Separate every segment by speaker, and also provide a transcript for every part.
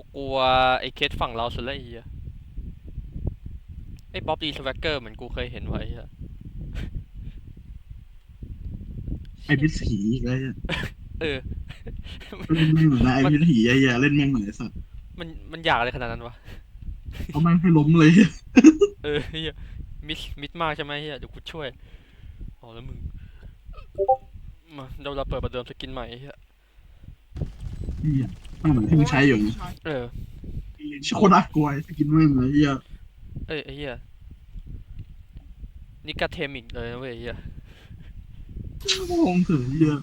Speaker 1: กูกลัวไอ้เคสฝั่งเราสุดละไอ้เหี้ยไอ้บ๊อบดีสแวกเกอร์เหมือนกูเคยเห็นไว้อะ
Speaker 2: ไอ้พิษผีอีกแล้วเนี่ย
Speaker 1: เออ
Speaker 2: เล่นแม่งเหมือนนะไอ้พิษผีไอ้เหี้ยเล่นแม่งเหมือนไอ้สัตว์
Speaker 1: มันมันอยากอะไรขนาดนั้นวะ
Speaker 2: เอาแม่งให้ล้มเลย
Speaker 1: เออเฮียมิดมิดมากใช่ไหมเฮียเดี๋ยวกูช่วยอ๋อแล้วมึง มาเดี๋ยวเราเปิดประเดิมสกินใหม่เฮีย
Speaker 2: เหี้ย แม่งเหมือนที่มึงใช้อยู่นี่
Speaker 1: เออ
Speaker 2: โคตรน่ากลัวไอ้สกินแม่งเลยเหี้ย
Speaker 1: เอ้ยไอ้เฮียนี่กาเทมิกเลยนะเว้ยเฮีย
Speaker 2: มองถึงเหี้ย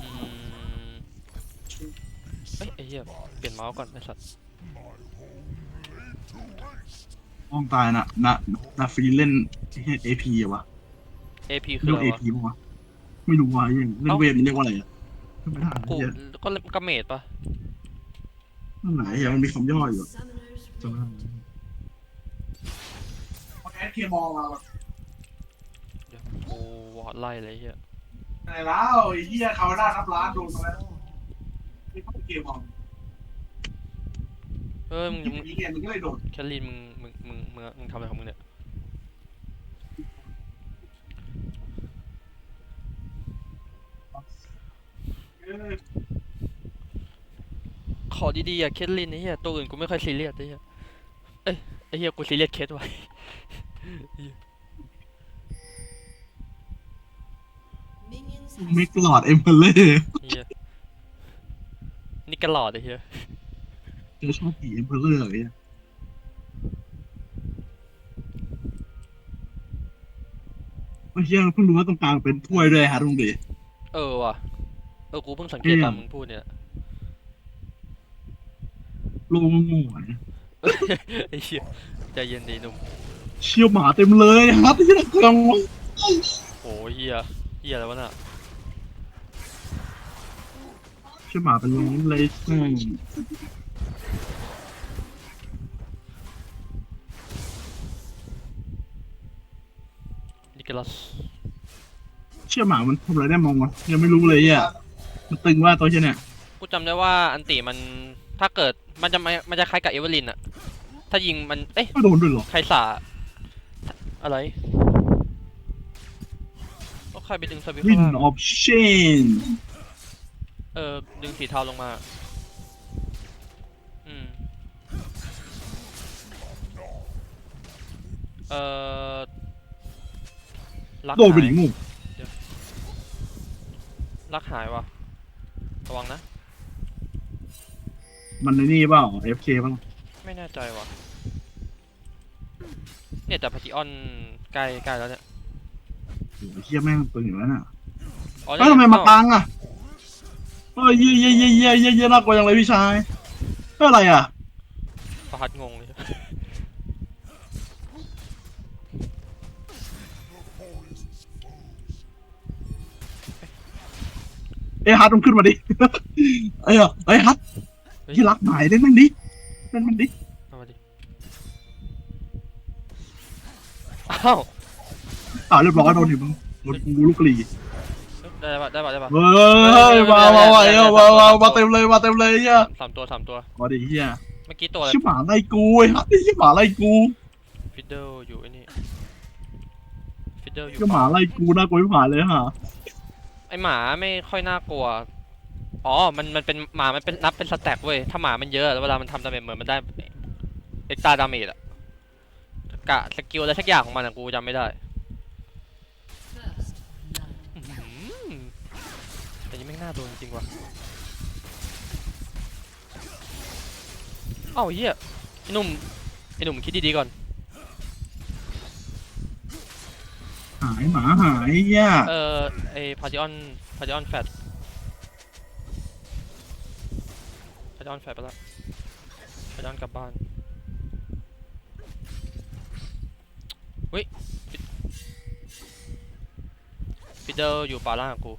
Speaker 1: อืมเอ้ยไอ้เฮียเปลี่ยนเมาส์ก่อนไอ้สัตว์
Speaker 2: มองตายน่ะน่ะน่ะฟรีเล่นเอพีอะวะ
Speaker 1: เอพีคือ
Speaker 2: เรีย
Speaker 1: อะ
Speaker 2: ก
Speaker 1: ไร
Speaker 2: เอ
Speaker 1: วะ
Speaker 2: พีปะวะ ไม่รู้ว่ายังเล่น
Speaker 1: เอ้า
Speaker 2: เวฟนี่เรียกว่าอะไรอะไม่ได้
Speaker 1: กู
Speaker 2: เหี้ย
Speaker 1: ก็เล่นกาเมดปะ
Speaker 2: นั่นไหนเหี้ยมันมีคำย่ออยู่
Speaker 3: Summoners
Speaker 2: จำไม่ได้แอดเคมองเรา
Speaker 1: เดี๋ยวกูวอดไล่เลยเฮีย
Speaker 2: ไหนแล้วไอ้เหี้ยเขาได้นับล้านโดนมาแล้วนี่เขาเคมอง
Speaker 1: เอ้ยมึง
Speaker 2: ยิง
Speaker 1: มึง
Speaker 2: ยิงไงมึงก็เลยโดน
Speaker 1: แคทลีนมึงมึงมึงมึงมึงทำอะไรของมึงเนี่ย
Speaker 2: เออ
Speaker 1: ขอดีๆอะเคทลินไอ้เหี้ยตัวอื่นกูไม่ค่อยซีเรียสไอ้เหี้ยเอ้ยไอ้เหี้ยกูซีเรียสเคทไว้
Speaker 3: minions
Speaker 2: เมกหลอดเอ็มเพลเล่
Speaker 1: เหี้ยนี่กระหลอดไอ้เหี้ย
Speaker 2: เจอชอบผีเอ็มเพลเลอร์ไอ้เหี้ยไอ้เหี้ยเพิ่งรู้ว่าตรงกลางเป็นถ้วยด้วยฮะตรงนี้
Speaker 1: เออว่ะเออกูเพิ่งสังเกต
Speaker 2: เหี้ย
Speaker 1: ตามมึงพูดเนี่ย
Speaker 2: โลงโง่ๆเนี่ย
Speaker 1: ไอ้เหี้ยใจเย็นดีหนุ่ม
Speaker 2: เชี่ยวหมาเต็มเลยครับที่นักกลาง
Speaker 1: โอ้ยเหี้ยเหี้ยอะไรวะน่ะ
Speaker 2: เชี่ยวหมาเป็นร้องเลยอืม
Speaker 1: นิกลัส
Speaker 2: เชี่ยวหมามันทำอะไรได้มองวะยังไม่รู้เลยอะ มันตึงว่าตัวเชี่ยเนี่ย
Speaker 1: กูจำได้ว่าอันติมันถ้าเกิดมันจะไม่มันจะคล้ายกับเอเวอร์ลินอะถ้ายิงมันเอ้ย
Speaker 2: ไม่โดนด้วยเหรอ
Speaker 1: ใครสาอะไรก็ใครไปดึงสวิตช์
Speaker 2: วิน
Speaker 1: ข้างล่าง
Speaker 2: ออฟเชน
Speaker 1: เออดึงสีเทาลงมา อืม เออลัก
Speaker 2: โดนไป
Speaker 1: หา
Speaker 2: ดิ
Speaker 1: ย
Speaker 2: งู
Speaker 1: ลักหายว่ะ ระวังนะ
Speaker 2: มันในนี่เปล่าเอฟเคป่ะ
Speaker 1: ไม่แน่ใจว่ะ เนี่ยแต่พาติออนใกล้ใกล้แล้วเนี่ย
Speaker 2: โอ้ยเชี่ยแม่งตึงอยู่แล้วน่ะ
Speaker 1: อ๋อ
Speaker 2: เอ้ยทำไมมาตังอะเฮ้ยเยี่ยเยี่ยเยี่ยเยี่ยเยี่ยเยี่ยน่ากลัวยังเลยพี่ชายเฮ้ยอะไรอะ
Speaker 1: ประหัดงงเลย
Speaker 2: เอ้ยฮัทต้องขึ้นมาดิเอ้ยเอ้ยฮัท
Speaker 1: เฮ้ย
Speaker 2: ที่รักหมายเล่นมันดิเล่นมันดิ
Speaker 1: เอามาดิอ้าว
Speaker 2: อ่าเรียบร้อยโดนดิมึงโดนกูลูกกรี
Speaker 1: ได้ปะได้ปะได้ปะ
Speaker 2: เฮ้ยมามามาเอ้ยมามามาเต็มเลยมาเต็มเลยเฮีย
Speaker 1: สามตัวสามตัว
Speaker 2: มาดิเฮีย
Speaker 1: เมื่อกี้ตัวอะไร
Speaker 2: ชิบหมาไล่กูไอ้ฮัทนี่ชิบหมาไล่กู
Speaker 1: ฟิดเดิลอยู่ไอ้นี่ฟิดเดิลอยู่
Speaker 2: ชิบหมาไล่กูน่ากลัวชิบหายเลยฮะ
Speaker 1: ไอ หมาไม่ค่อยน่ากลัว อ๋อ มันมันเป็นหมา มันเป็นนับเป็นสแต็กเว้ย ถ้าหมามันเยอะแล้วเวลามันทำดาเมจเหมือนมันได้เอ็กตาดาเมจอะกะสกิลอะไรสักอย่างของมันอะกูจำไม่ได้แต่ยังไม่น่าโดนจริงว่ะเอ้าเฮียไอ้หนุ่มไอ้หนุ่มคิดดีๆก่อน
Speaker 2: หายหมาหายเฮีย
Speaker 1: เออไอพาริออนพาริออนแฟตพาริออนแฟตไปละพาริออนกลับบ้านเฮ้ยฟิดเดิลอยู่ป่าล่างกับกู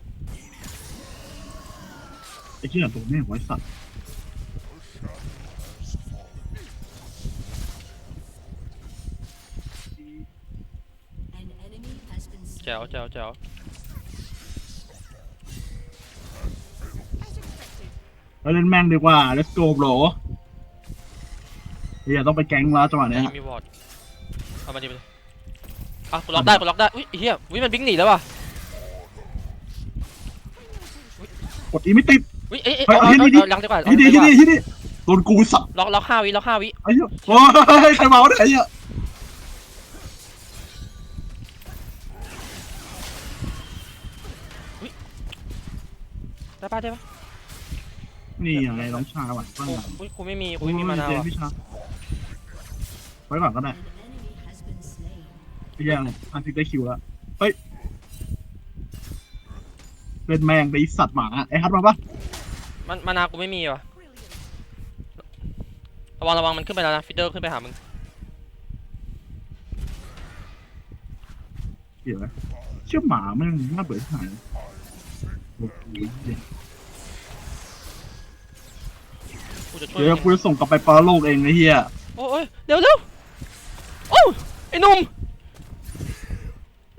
Speaker 2: ไอ้เชี่ยตัวแม่งไว้สัตว์
Speaker 1: แจ๋ว
Speaker 3: slain.
Speaker 1: แจ๋วแจ๋ว
Speaker 2: ไปเล่นแม่งดีกว่า let's go bro เฮียต้องไปแก๊งแล้วจังหวะ
Speaker 1: อัน
Speaker 2: เนี้ย
Speaker 1: นี้มีวอร์ดเอามาดิมาดิอะกูล็อกได้กูล็อกได้ อุ้ยเฮียอุ้ยมันบิงหนีแล้วว่ะ
Speaker 2: กดอีไม่ติด
Speaker 1: อุ้ยเอ้ยเอ้ย
Speaker 2: เฮ้ย
Speaker 1: เอา
Speaker 2: เอา
Speaker 1: เอา
Speaker 2: ที่นี่
Speaker 1: เอาล็อกดีกว่าล็อก
Speaker 2: ที่
Speaker 1: ดี
Speaker 2: นี่
Speaker 1: ก
Speaker 2: ที่
Speaker 1: ว่า
Speaker 2: นี่ที่นี่โดนกูสับ
Speaker 1: ล็อกล็อกห้าวิล็อกห้าวิ
Speaker 2: ไอ้เหี้ยโอ้ยใครเมาเนี่ยไอ้เหี้ย
Speaker 1: ป่ะได้ปะ
Speaker 2: นี่อะไรน้องชายว่ะบ้าง
Speaker 1: กู
Speaker 2: อะ
Speaker 1: อุ้ยกูไม่มีกู
Speaker 2: โอ้ย
Speaker 1: ไม่มีมานาว
Speaker 2: เจน
Speaker 1: อะ
Speaker 2: พี่ชายไว้ก่อนก็ได้พี่ยังอันที่ได้คิวแล้วเฮ้ยเป็นแมงไปสัตว์หมาไอ้ฮัทมาปะ
Speaker 1: มันมานากูไม่มีว่ะระวังระวังมันขึ้นไปแล้วนะฟิดเดอร์ขึ้นไปหามึง
Speaker 2: เดี๋ยวนะเชื่อหมาแม่งน่าเบื่อที่ไหนโอ้โหเดี๋ยว
Speaker 1: กูจะช่วย
Speaker 2: เดี๋ยว
Speaker 1: มึง
Speaker 2: กูจะส่งกลับไปปรโลกเองไอ้เหี้ย
Speaker 1: โอ้ยเร็วเร็วโอ้ยไอ้หนุ่ม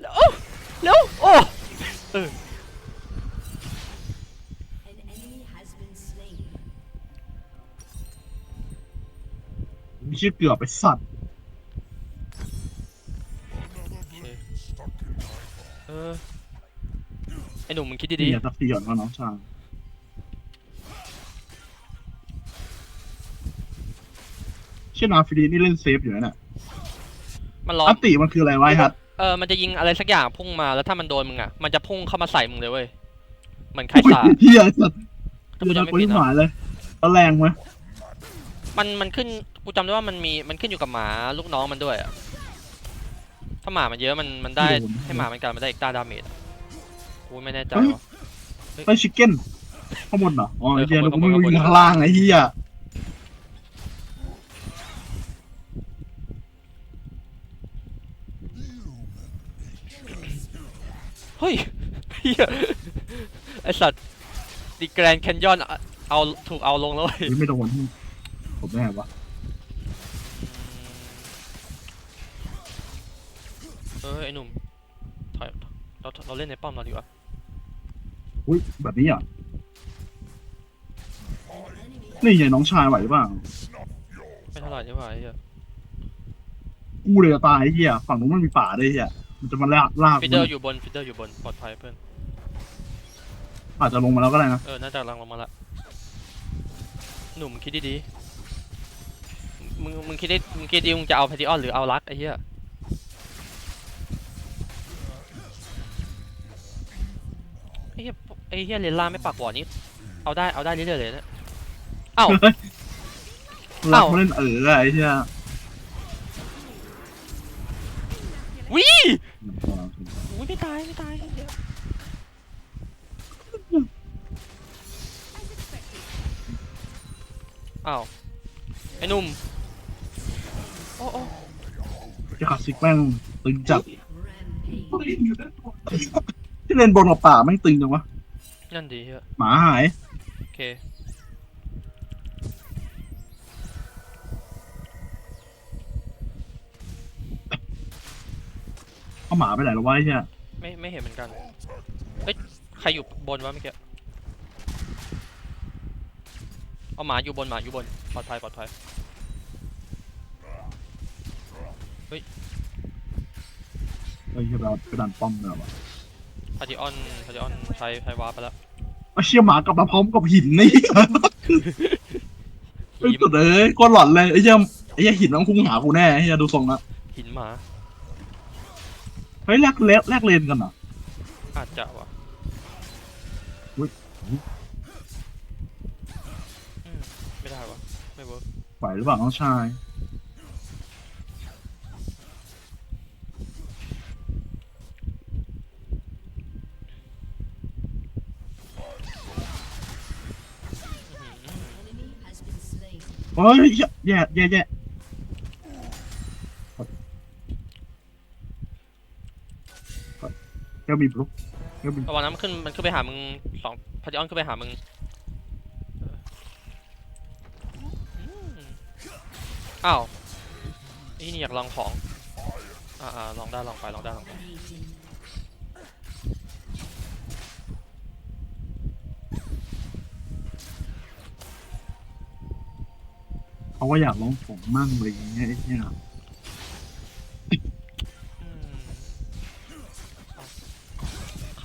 Speaker 1: เร็วเร็วโอ้เออ
Speaker 3: An enemy has been slain.
Speaker 2: มีชื่อเกือบไปสัตว์
Speaker 1: เออไอ้หนุ่มมึงคิดดี
Speaker 2: นี่อยากจะเสียนว่าน้องชาย เชื่อนาฟิดีนี่เล่นเซฟอยู่นะเนี่ย
Speaker 1: ๆมันร้อน
Speaker 2: อัตติมันคืออะไรวะไอ้ฮัท
Speaker 1: เออมันจะยิงอะไรสักอย่างพุ่งมาแล้วถ้ามันโดนมึงอะมันจะพุ่งเข้ามาใส่มึงเลยเว้ยเหมือนไค
Speaker 2: โอ้ย
Speaker 1: สา
Speaker 2: เฮียสัตว์
Speaker 1: ถ้า
Speaker 2: เดื
Speaker 1: กู
Speaker 2: อด
Speaker 1: จำไม่
Speaker 2: กู
Speaker 1: ผิด
Speaker 2: ที่
Speaker 1: นะ
Speaker 2: หายเลยแล้วแรงไหม
Speaker 1: มันมันขึ้นกูจำได้ว่ามันมีมันขึ้นอยู่กับหมาลูกน้องมันด้วยอะถ้าหมามันเยอะมันมันได้ให้หมามันกันมันได้อีกตาดาเมจอะกูไม่แน่ใจว่ะ
Speaker 2: ไปชิคเก้นข้างบนเหรอ อ๋อ
Speaker 1: เออ
Speaker 2: ไอ้เฮีย
Speaker 1: ข้างบน
Speaker 2: กูไม่
Speaker 1: ข้างบน
Speaker 2: วิ่งข้างล่างไอ้เฮีย
Speaker 1: เฮ้ยเฮียไอสัตว์ดีแกรนแคนยอนเอาถูกเอาลงแล้วเว้ย
Speaker 2: ไม่โดนผมแน่วะ
Speaker 1: เออไอหนุ่มถอยเราเราเล่นในป้อมเราดีกว่า
Speaker 2: อุ้ยแบบนี้อะ
Speaker 3: An enemy
Speaker 2: นี่ไงน้องชายไหวหรือเปล่า
Speaker 1: ไม่เท่าไหร่ดีกว่าไอ้เหี้ย
Speaker 2: กูเลยจะตายไอ้เฮียฝั่งนู้นมันมีป่าด้วยไอ้เฮีย มันจะมาลากลาก
Speaker 1: ฟิดเดอร์อยู่บนฟิดเดอร์อยู่บนปลอดภัยเพื่อน
Speaker 2: อาจจะลงมาแล้วก็ได้นะ
Speaker 1: เออน่าจะกำลังลงมาละหนุ่มมึงคิดดีๆมึงมึงคิดได้มึงคิดดีมึงจะเอาแพทิออนหรือเอารักไอ้เหี้ยไอ้เหี้ยไอ้เหี้ยเลนล่าไม่ปากหวอนี่เอาได้เอาได้เรื่อยๆเลยนะเอ้า
Speaker 2: รัก
Speaker 1: เอ้า
Speaker 2: มาเล่นเออไอ้เฮีย
Speaker 1: วิอุ้ยไม่ตายไม่ตายไอ้เหี้ยอ้าวไอ้หนุ่มโอ้โอ้
Speaker 2: จะขัดซิกแม่งตึงจัด
Speaker 3: rampage.
Speaker 2: ที่เล่นบนกับป่าแม่งตึงจังวะ
Speaker 1: นั่นดีเหี้ย
Speaker 2: หมาหาย
Speaker 1: โอเค
Speaker 2: เอาหมาไปไหนแล้ววะไอ้เฮีย
Speaker 1: ไม่ไม่เห็นเหมือนกัน เฮ้ย ใครอยู่บนวะเมื่อกี้ เอาหมาอยู่บนหมาอยู่บนปลอดภัยปลอดภัย
Speaker 2: ไอ้เฮียเรากระดานป้อมเลยวะ
Speaker 1: พาจิออนพาจิออนใช้ใช้วาร์ปไปแล้ว
Speaker 2: ไอ้เชี่ยหมากลับมาพร้อมกับหินนี่ไอ้
Speaker 1: หิน
Speaker 2: สุดเลยก็หลอนเลยไอ้เหี้ยไอ้เหี้ยหินต้องพุ่งหากูแน่ไอ้เหี้ยดูทรงละ
Speaker 1: หินหมา
Speaker 2: เฮ้ยแลกเลนแลกเลนกันเหรอ
Speaker 1: อาจจะวะ
Speaker 2: อุ๊ย
Speaker 1: อืมไม่ได้วะไม่เวิร์ก
Speaker 2: ไหวหรือเปล่าน้องชาย
Speaker 3: An enemy has been slain.
Speaker 2: เฮ้ยเหี้ยแย่แย่แย่ แก้วมีบลุกแก้วมี
Speaker 1: ระวังนะมันขึ้นมันขึ้นไปหามึงสองพาจิออนขึ้นไปหามึงเอออืมอ้าวไอ้นี่อยากลองของอ่าอ่าลองได้ลองไปลองได้ลองไป
Speaker 3: Dominating.
Speaker 1: อ
Speaker 2: เขาก็อยากลองของมั่งอะไรอย่างเงี้ยไอ้เนี่ย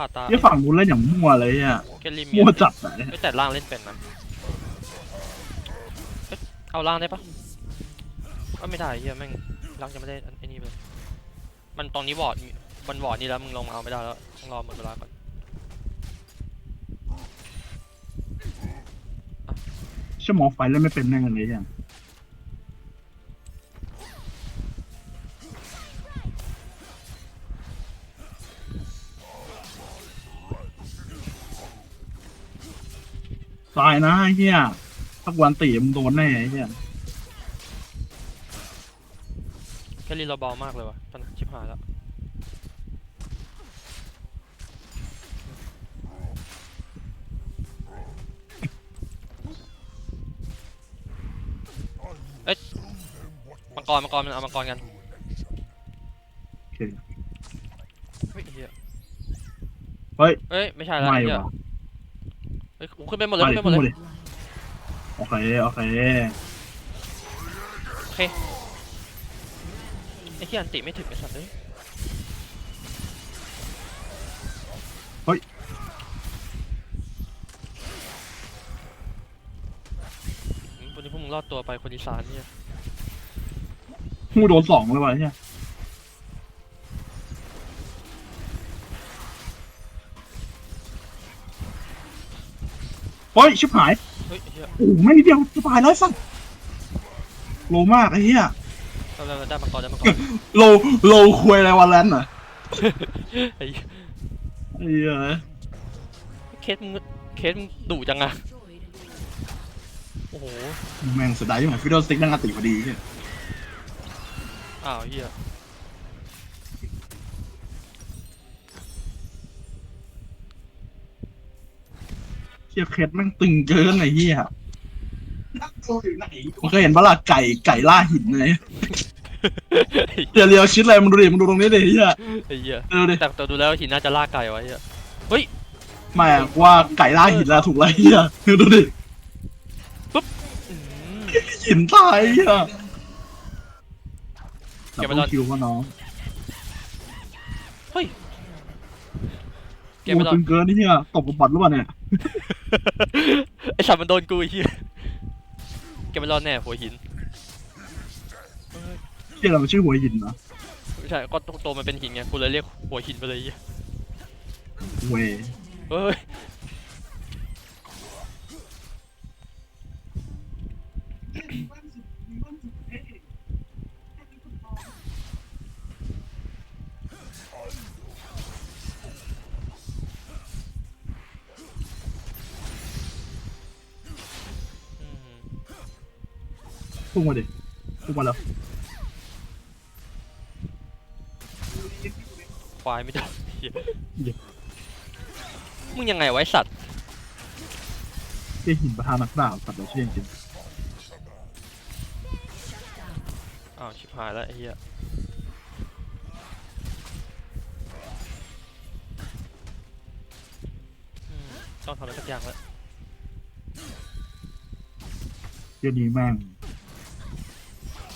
Speaker 2: า
Speaker 1: ตา
Speaker 2: ที่ฝั่งนู้นเล่นอย่างมั่วเลยอะ
Speaker 1: เกลิเมี
Speaker 2: มั่
Speaker 1: ยว
Speaker 2: จัดอะ
Speaker 1: เอ้ยแต่ล่างเล่นเป็นนะเอ้ยเอาล่างได้ปะก็ไม่ได้เฮียแม่งล่างยังไม่ได้อันไอ้นี่เลยมันตรงนี้วอร์ดมันวอร์ดนี่แล้วมึงลงมาเอาไม่ได้แล้วต้องรอหมดเวลาก่อน
Speaker 2: ชั่วโมงไฟเล่นไม่เป็นแน่เลยอะ ตายนะไอ้เฮียถ้าวันตีมึงโดนแน่ไอ้เฮีย
Speaker 1: แค่ลีเราเบามากเลยวะตอนชิบหายแล้วเอ้ยมังกรมังกรมันเอามังกรกัน
Speaker 2: โอเค
Speaker 1: เฮ้ยเฮีย
Speaker 2: เฮ้ย
Speaker 1: เอ้ย ไม่ใช่แล้ว
Speaker 2: ไม่
Speaker 1: เฮียวะเฮ้ยกูขึ้นไปหมดเลย
Speaker 2: ไป
Speaker 1: ขึ้นไปหมด
Speaker 2: พูด
Speaker 1: เล
Speaker 2: เลยยโอเคโอเค
Speaker 1: โอเค ไอ้ที่อันติไม่ถึงไอ้สัตว์เลย
Speaker 2: เฮ้ย
Speaker 1: อืมวันนี้พวกมึงรอดตัวไปคนอีสานเนี่ย
Speaker 2: มูโดนสองเลยวะไอ้เฮีย เฮ้ยชิบหาย
Speaker 1: เฮ้ยไอ้เฮีย
Speaker 2: โอ้โหไม่นิดเดียวจะตายแล้วสัสโลมากไอ้เหี้ย
Speaker 1: เราเราได้มังกรได้มังกร
Speaker 2: โลโลควยอะไรวันแลนด์อะ
Speaker 1: ไอ้เหี้ย
Speaker 2: ไอ้เหี้ย
Speaker 1: เคสมึงเคสมึงดุจังอะโอ้โห
Speaker 2: แม่งเสียดายที่หมายฟิดเดิลสติ๊กนั่งอัติพอดีเหี้ย
Speaker 1: อ้าวเฮีย
Speaker 2: เชี่ยเคสแม่งตึงเกินไอ้เหี้ยมึงเคยเห็นปะล่ะไก่ไก่ล่าหินไงเดี๋ยวเรียวชิดอะไรมึงดูดิมึงดูตรงนี้ดิไอ้เหี้ย
Speaker 1: ไอ้เหี้ย
Speaker 2: ดูดิ
Speaker 1: แต่แต่ดูแล้วหินน่าจะล่าไก่ไว้เหี้ย
Speaker 2: ไม่อะกูว่าไก่ล่าหินแล้วถูกไรเหี้ยดูดิ
Speaker 1: อืม
Speaker 2: หินตายไอ้เหี้ย
Speaker 1: เก็บไว้
Speaker 2: แต่
Speaker 1: ก่
Speaker 2: ต้
Speaker 1: อ
Speaker 2: อนงคิวว่าน้อง
Speaker 1: เฮ้ย เก็บ
Speaker 2: โอ้
Speaker 1: ไปรอ
Speaker 2: ตึงเกินไอ้เหี้ยตบกับบอดหรือเปล่าเนี่ย
Speaker 1: ไอ้สัตว์มันโดนกูไอ้เหี้ยเก็บไปรอแน่หัวหินเอ้ย
Speaker 2: เชี่ยเราชื่อหัวหินนะ
Speaker 1: ไม่ใช่ก็ตัวมันเป็นหินไงกูเลยเรียกหัวหินไปเลยไอ้เหี้ย
Speaker 2: เวย
Speaker 1: เฮ้ย
Speaker 2: พุ่งมาดิพุ่งมาแล้ว
Speaker 1: ควายไม่ได้เหี้ยมึงยังไงไวะไอ้สัตว์
Speaker 2: เชี่ยหินประธานนักดาบสัตว์เราเชี่ยจริง
Speaker 1: อ้าวชิบหายแล้วไอ้เหี้ยอืมต้องทำอะไรสักอย่างแล้ว
Speaker 2: เชี่ยนี้แม่ง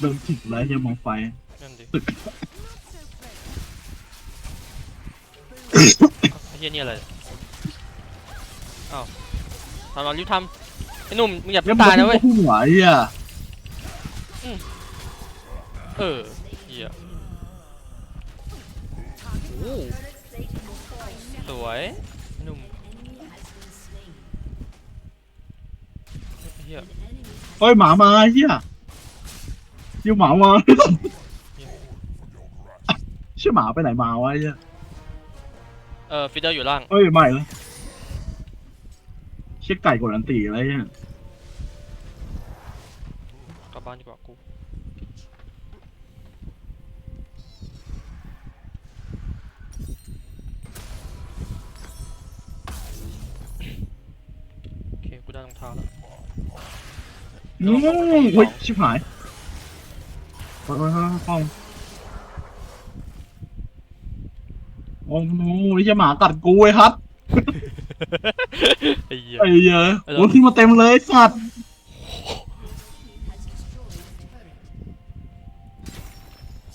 Speaker 2: เดินถึงแล้วยังมองไฟ
Speaker 1: นั่นดิ
Speaker 2: ตึก
Speaker 1: ไอ้เหี้ยนี่อะไรอ้าวทำเรารีบทำไอ้หนุ่มมึงอย่า
Speaker 2: แล้ว
Speaker 1: ตายนะเว้ย
Speaker 2: พุ่งหัวไอ้เหี้ย
Speaker 1: เออเหี้ยโอ้สวยไอ้หนุ่มไอ้เหี้ย
Speaker 2: เฮ้ยหมามาไอ้เหี้ย ยิวหมามาเชี่ยหมาไปไหนมาวะไอ้เหี้ย
Speaker 1: เออฟิดเดอร์อยู่ล่าง
Speaker 2: เอ้ยไม่เลยเชี่ยไก่กดอันตีอะไรเนี่ย
Speaker 1: กลับบ้านดีกว่ากู โอเค กูได้รองเท้าแล้ว
Speaker 2: อืมเฮ้ยชิบหาย เฮ้ยเฮ้ยเฮ้ยห้องโอ้โหนี่จะหมากัดกูไอ้ครับ
Speaker 1: ไอ้เหี้ย
Speaker 2: ไอ้เหี้ย
Speaker 1: เออ
Speaker 2: โอ้ยขึ้นมาเต็มเลยไอ้สัตว์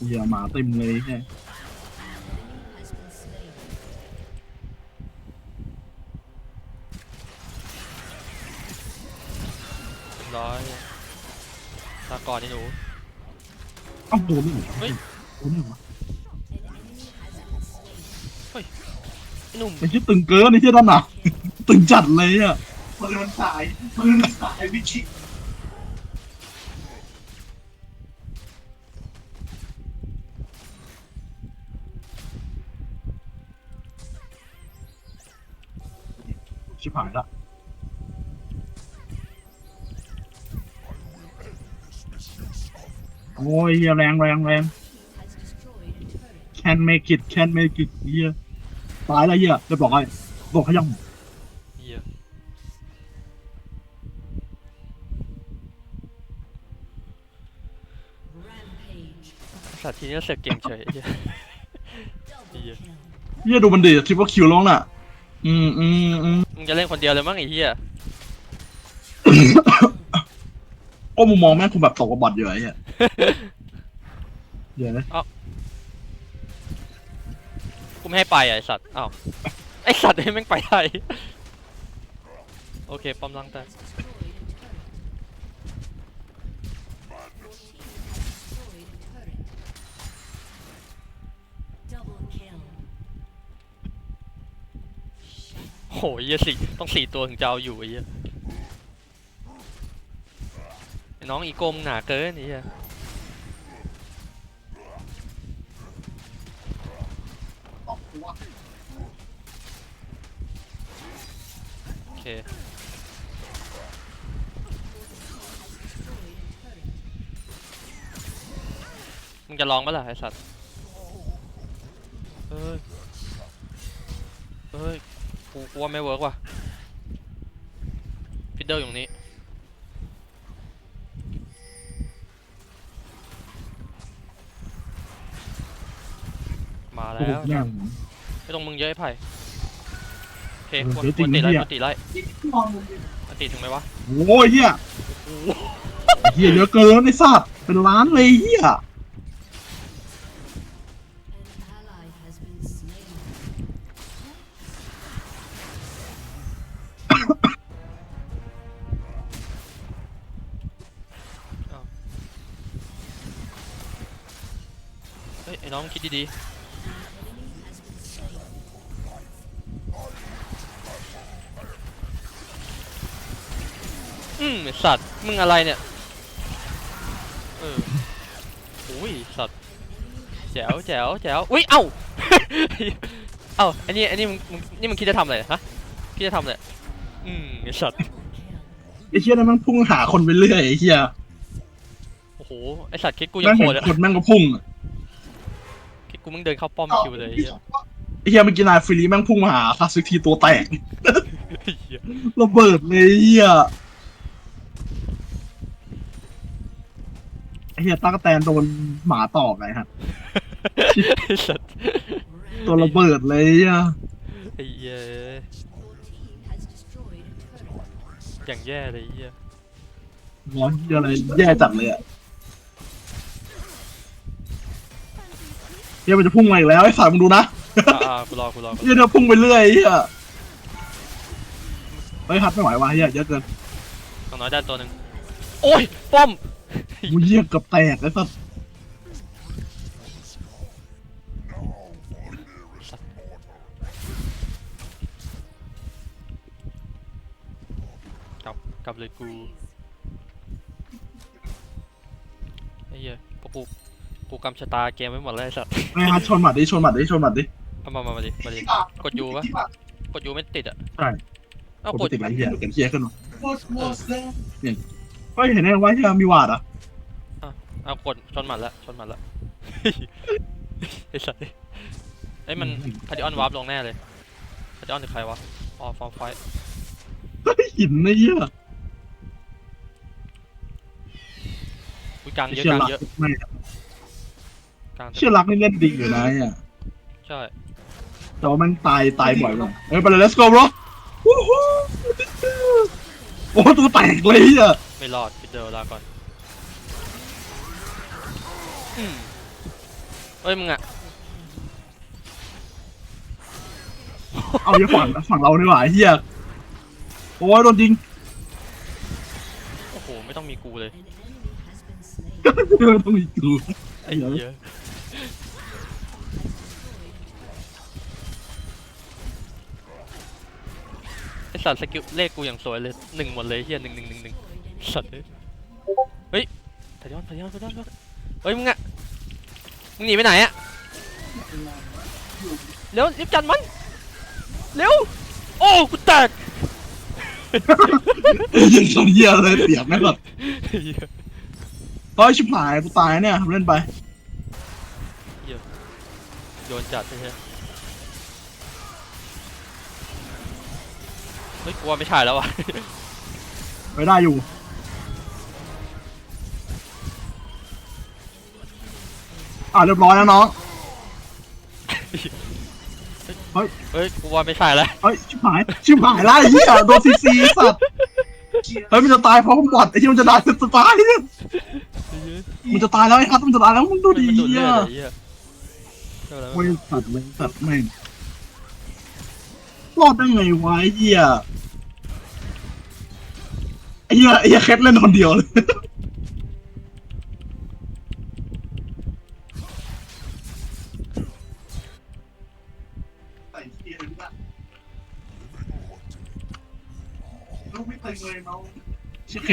Speaker 2: เหี้ยหมาเต็มเลยแค่
Speaker 3: has been slain.
Speaker 1: เรียบร้อยลาก่อนนี่หนู
Speaker 2: เอ้าโดนไม่เหรอ
Speaker 1: เฮ้ย
Speaker 2: โดนไม่เหรอ
Speaker 3: An enemy has been slain.
Speaker 1: ไอ้หนุ่ม
Speaker 2: ไอ้ที่ตึงเกินไอ้ที่ด้านหนัก ตึงจัดเลยอะปืนมันสายปืนมันสายวิชิชิบหายละ โอ้ยเหี้ยแรงแรงแรง
Speaker 3: Has destroyed a turret.
Speaker 2: can make it can make it เฮียตายแล้วเฮียจะบอกไอ้บอกเขายัง
Speaker 1: เหี้ย
Speaker 3: Rampage.
Speaker 1: สัตว์ทีนี้เสือกเก่งเฉยไอ้เหี้ย
Speaker 3: Double
Speaker 1: Yeah.
Speaker 3: kill.
Speaker 2: เฮียดูมันดีทิปว่าคิวร้องน่ะ อืมอืมอืม
Speaker 1: มึงจะเล่นคนเดียวเลยมั้งไอ้เหี้ย
Speaker 2: ก็มุมมองแม่งคุณแบบตกกระบอดอยู่ไอ้เฮีย เดี๋ยวนะ
Speaker 1: กูไม่ให้ไปอะไอสัตว์อ้าวไอสัตว์ให้แม่งไปได้โอเคป้อมล่างแต่โหเยสี่ต้องสี่ตัวถึงจะเอาอยู่ไอ้เหี้ยน้องอีโกมหนาเกินไอ้เหี้ย โอเคมึงจะลองปะล่ะไอสัตว์เฮ้ย เฮ้ย กูกูว่าไม่เวิร์กว่ะฟิดเดิลอยู่ตรงนี้ มาแล้
Speaker 2: โอ้โห
Speaker 1: ว
Speaker 2: แย่ง
Speaker 1: ไม่ต้องมึงเยอะไอ้ไผ่โอเค
Speaker 2: เออ
Speaker 1: ควร
Speaker 2: เดี๋ยว
Speaker 1: ควร
Speaker 2: จริ
Speaker 1: ติ
Speaker 2: ง
Speaker 1: ไล่
Speaker 2: นะ
Speaker 1: ควรติไล่ควรติถึงไหมวะ
Speaker 2: โอ้ยเฮียไอ้เฮียเยอะเกินไอ้สัตว์เป็นล้านเลยเฮีย
Speaker 3: An ally has been slain.
Speaker 1: เฮ้ยไอ้น้องคิดดี
Speaker 3: An
Speaker 1: มึงอะไรเนี่ย เอออุ้ยสัตว์แจ๋วแจ๋วแจ๋วอุ้ยเอ้า เอ้าอันนี้อันนี้มึงมึงนี่มึงคิดจะทำอะไรฮะคิดจะทำอะไรอืมไอ้สัตว์
Speaker 3: Kill.
Speaker 2: ไอ้เฮียนั่นแมันพุ่งหาคนไปเรื่อยไอ้เฮีย
Speaker 1: โอ้โหไอ้สัตว์คิดกูยั
Speaker 2: แม่
Speaker 1: ง
Speaker 2: ง
Speaker 1: โห
Speaker 2: เห็
Speaker 1: ด
Speaker 2: น
Speaker 1: อะ
Speaker 2: คนแม่งก็พุ่งอะ
Speaker 1: คิดกูมึงเดินเข้าป้อมคิวเลยไอ้เหี้ย
Speaker 2: ไอ้เฮียเมื่อกี้นายฟรีแม่งพุ่งมาหาคาซึทีตัวแตก
Speaker 1: เหี้ย
Speaker 2: ระเบิดเลยเฮีย เฮียตากแตนโดนหมาตอกไงฮะ
Speaker 1: ไอ้สัตว์
Speaker 2: ตัวระเบิดเลยเฮีย
Speaker 1: ไอ้เหี้ย
Speaker 3: Your team has destroyed a turret.
Speaker 1: อย่างแย่เลยไอ้เหี้ย
Speaker 2: ร้อนเฮียอะไรแย่จัดเลยอะเฮียมันจะพุ่งมาอีกแล้วไอ้สายมึงดูนะ
Speaker 1: อ่าอ่ากูรอกูรอกูรอ
Speaker 2: เฮียเนี่ยพุ่งไปเรื่อยเฮียเฮ้ยฮัทไม่ไหวว่ะเฮียเยอะเกิน
Speaker 1: อย่างน้อยได้ตัวหนึ่งโอ้ยป้อม
Speaker 2: มูเฮียเกับแตกไอ้สัส
Speaker 1: กลับกลับเลยกูไอ้เหี้ยพวกกูกูกำชะตาเกมไว้หมดเลยไอ้สัตว์
Speaker 2: ไอ้ฮัทชนหมัดดิชนหมัดดิชนหมัดดิ
Speaker 1: เอามามามาดิมาดิกดยูปะกดยูไม่ติดอะ
Speaker 2: ใช่
Speaker 1: เอ้าก
Speaker 2: ก
Speaker 1: ก
Speaker 2: ด
Speaker 1: ด
Speaker 2: ติดไรเฮียเห็นเฮียขึ้นมาเนี่ยเฮ้ยเห็นไหมว่าเฮียมีวาดอะ
Speaker 1: เอากดชนหมัดละชนหมัดละ ไอ้สัตว์ไอ้ยมันคาร์ดิออนวาร์ปลงแน่เลยคาร์ดิออนหรือใครวะอ๋อฟอร์มไฟ
Speaker 2: เฮ้ยหินนะเฮีย
Speaker 1: อุ้ยกลางเยอะ
Speaker 2: เชื่อก
Speaker 1: ลาง
Speaker 2: รัก
Speaker 1: เยอะ
Speaker 2: ไม่
Speaker 1: กลางเต็ม
Speaker 2: เชื่อรักนี่เล่นดีอยู่นะเนี่ย
Speaker 1: ใช่
Speaker 2: แต่ว่ามันตายตายบ่อยมากเฮ้ยไปเลย let's go bro วู้ฮู้โอ้ตัวแตกเลยเฮีย
Speaker 1: ไม่รอดพิดเดิลลาก่อนอืม เอ้ยมึงอะ
Speaker 2: เอาอย่าฝั่งฝั่งเราดีกว่าไอ้เฮียโอ้ยโดนยิง
Speaker 1: โอ้โหไม่ต้องมีกูเลย
Speaker 3: An enemy has been slain.
Speaker 2: เออต้องมีกู
Speaker 1: ไอ้เหี้ยไอสัตว์สกิลเลขกูอย่างสวยเลยหนึ่งหมดเลยเฮียหนึ่งหนึ่งหนึ่งหนึ่งสัตว์เลยเฮ้ยทยอนทยอนทยอนทยอนเฮ้ยมึงอะ มึงหนีไปไหนอะเร็วรีบจันมัน เร็ว โอ้กูแตก
Speaker 2: ยิงโดนเฮียเลยเปียกแม่งแบบ
Speaker 1: เหี้ย
Speaker 2: เฮ้ยชิบหายกูตายเนี่ยเล่นไป
Speaker 1: โยนจัดใช่ไหมเฮ้ยกลัวไม่ใช่แล้ววะ
Speaker 2: ไปได้อยู่ เรียบร้อยแล้วน้อง
Speaker 1: เฮ้ยกูว่าไม่ใช่แล้ว
Speaker 2: เฮ้ย ชิบหาย ชิบหายแล้วไอ้เหี้ยโดนซีซีสัตว์ เฮ้ยมันจะตายเพราะบอดไอ้ที่มันจะตายจะตายเนี่ยมันจะตายแล้วไอ้ฮัทมันจะตายแล้วมึงดูดิ
Speaker 1: มันดูดเลื
Speaker 2: เหี้
Speaker 1: อยดอะไอ้เหี้ยเท่าไหร่วะ
Speaker 2: ไม่สัตว์ไม่สัตว์แม่งรอดได้ไงวะไอ้เหี้ยไอ้เหี้ยไอ้เหี้ยแคทเล่นคนเดียวเลย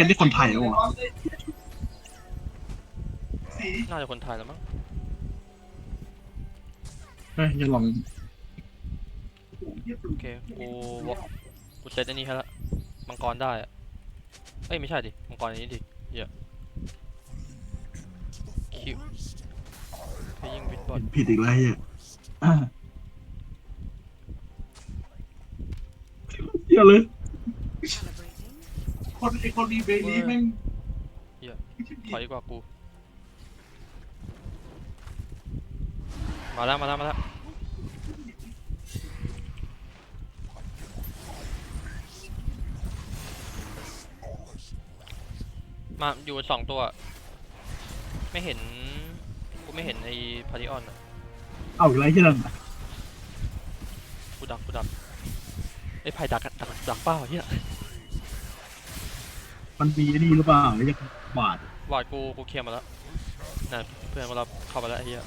Speaker 2: นที่คนไทยเหรอวะ
Speaker 1: น่าจะคนไทยแล้วมั้ง
Speaker 2: เฮ้ยอย่าลอง
Speaker 1: โอเคกูวะกูเซตอันนี้ให้ละมังกรได้อะเอ้ยไม่ใช่ดิมังกรอันนี้ดิเหี้ยคิวเพยิงบิดบอล
Speaker 2: ผิดอีกแล้วเฮียอ่าเฮียเลย คนไอคนดีเบลีแม่ง
Speaker 1: ถอยดีกว่ากู มาแล้วมาแล้วมาแล้วมาอยู่กันสองตัว ไม่เห็น กูไม่เห็นไอ้พาริออนอะ
Speaker 2: เอาอีกแล้วที่นั่น
Speaker 1: กูดักกูดักไอ้ไผ่ดักอะดักดักเป้าเฮีย
Speaker 2: มันมีไอ้นี่หรือเปล่าไอ้ยักษ์บาด
Speaker 1: วาดกูกูเคลียร์มาแล้วน่ะเพื่อนมารับเข้ามาแล้วไอ้เฮีย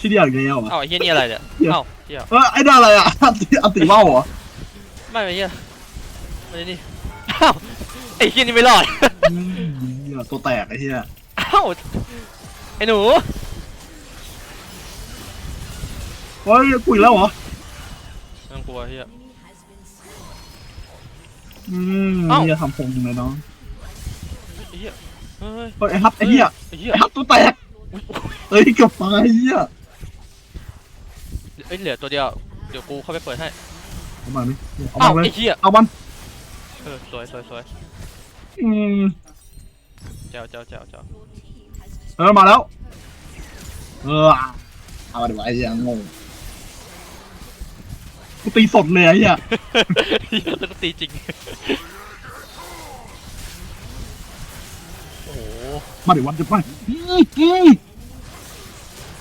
Speaker 2: ที่เดียวอีกแล้วอะ
Speaker 1: เอ้าไอ้เฮียนี่อะไรเนี่ย
Speaker 2: เดี๋ยว
Speaker 1: เอ้าเฮีย
Speaker 2: เออไอ้ได้อะไรอะอันติอันติว่าวเหรอ
Speaker 1: ไม่ไอ้เฮียไม่ได้นี่อ้าวไอ้เฮียนี่ไม่รอด
Speaker 2: อืมเหี้ยตัวแตกไอ้เหี้ย
Speaker 1: อ้าวไอ้หนู
Speaker 2: เฮ้ยกูอีกแล้วเหรอ
Speaker 1: ไม่ต้องกลัวเฮีย
Speaker 2: อืม
Speaker 1: เอ้า
Speaker 2: เฮียทำทรงเลยน้อง
Speaker 1: ไอ้เฮียเฮ้ย
Speaker 2: เฮ้ยไอ้ฮัทไอ้เหี้ย
Speaker 1: ไอ้เฮีย
Speaker 2: ไอ้ฮัทตัวแตกเฮ้ยเกือบตายไอ้เหี้ย
Speaker 1: เอ้ยเหลือตัวเดียว เดี๋ยวกูเข้าไปเปิดให้
Speaker 2: เอามาดิเอา
Speaker 1: อ้าว
Speaker 2: มาเล
Speaker 1: ไอ้
Speaker 2: ย
Speaker 1: เฮีย
Speaker 2: เอามัน
Speaker 1: เออสวยสวยสวย
Speaker 2: อืม
Speaker 1: เจ้าเจ้าเจ้าเจ้า
Speaker 2: เออมาแล้ว เออเอามาดีกว่าไอ้เหี้ยงง กูตีสดเลยไอ้เหี้ย
Speaker 1: เฮียแล้วก็ตีจริง โอ้โห
Speaker 2: มาเดี๋ยววันจะไปอื้ออื้อ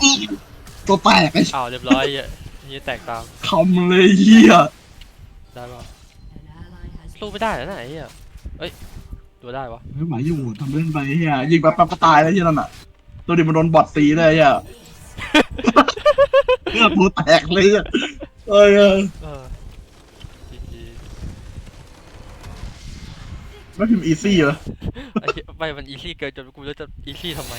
Speaker 2: อื้อตัวแตกไอ้
Speaker 1: อ้าวเรียบร้อยเฮียเฮียแตกตาม
Speaker 2: คำเลยเหี้ย
Speaker 1: ได้ป่ะ
Speaker 3: An ally has
Speaker 1: สู้ไม่ได้แล้วนะไอ้เหี้ยเอ้ยดูได้วะ
Speaker 2: ไม่ไหวอยู่ทำเล่นไปเหี้ยยิงแป๊บๆก็ตายแล้วเหี้ยนั่นน่ะตัวดิมันโดนบอดตีเลยเหี้ยเลือดหัวแตกเลยเหี้ย เอ้ยเอ้ย
Speaker 1: เออจีจี
Speaker 2: ไม่พิมพ์อีซี่เหรอ
Speaker 1: ไอ้เหี้ยไม่มันอีซี่เกินจนกูไม่รู้จะอีซี่ทำไม